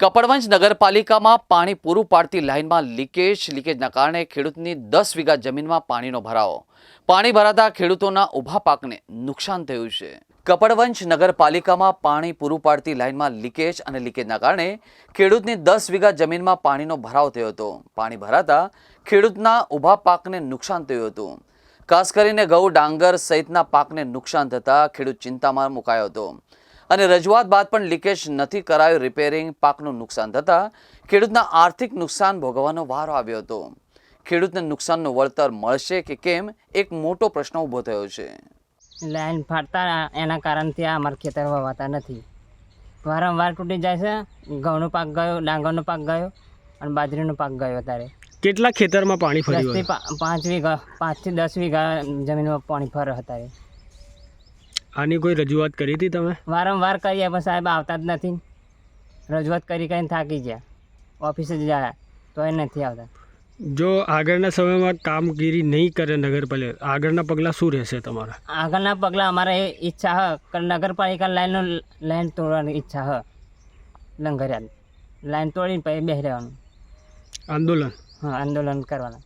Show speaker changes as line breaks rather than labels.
કપડવંજ નગરપાલિકામાં પાણી પૂરું પાડતી લાઇનમાં લીકેજ, લીકેજના કારણે ખેડૂતની દસ વીઘા જમીનમાં પાણીનો ભરાવો. પાણી ભરાતા ખેડૂતોના ઊભા પાકને નુકસાન થયું છે. કપડવંજ નગરપાલિકામાં પાણી પૂરું પાડતી લાઇનમાં લીકેજ અને લીકેજના કારણે ખેડૂતની દસ વીઘા જમીનમાં પાણીનો ભરાવ થયો હતો. પાણી ભરાતા ખેડૂતના ઊભા પાકને નુકસાન થયું હતું. ખાસ કરીને ઘઉં, ડાંગર સહિતના પાકને નુકસાન થતાં ખેડૂત ચિંતામાં મુકાયો હતો. અને રજૂઆત બાદ પણ લીકેજ નથી કરાયું. રિપેરિંગ પાકનું નુકસાન થતાં ખેડૂતના આર્થિક નુકસાન ભોગવવાનો વારો આવ્યો હતો. ખેડૂતને નુકસાનનું વળતર મળશે કે કેમ? એક મોટો પ્રશ્ન ઊભો થયો છે.
લાઈન ફાટતા એના કારણથી આ અમારા ખેતર વવાતા નથી. વારંવાર તૂટી જાય છે. ઘઉંનો પાક ગયો ડાંગરનો પાક ગયો અને બાજરીનો પાક ગયો અત્યારે.
કેટલા ખેતરમાં પાણી ફર્યું હતું?
પાંચ વીઘા પાંચથી દસ વીઘા જમીનમાં પાણી ફર અત્યારે.
આની કોઈ રજૂઆત કરી હતી તમે?
વારંવાર કરીએ પણ સાહેબ આવતા જ નથી. રજૂઆત કરી કરીને થાકી ગયા. ઓફિસે જ જાય તો એ નથી આવતા.
જો આગળના સમયમાં કામગીરી નહીં કરે નગરપાલિકા આગળના પગલાં શું રહેશે તમારા?
આગળના પગલાં અમારે એ ઈચ્છા હ નગરપાલિકા લાઈનનો લાઈન તોડવાની ઈચ્છા હ લંગરિયાત લાઈન તોડીને પછી બેસી રહેવાનું.
આંદોલન?
હા આંદોલન કરવાના.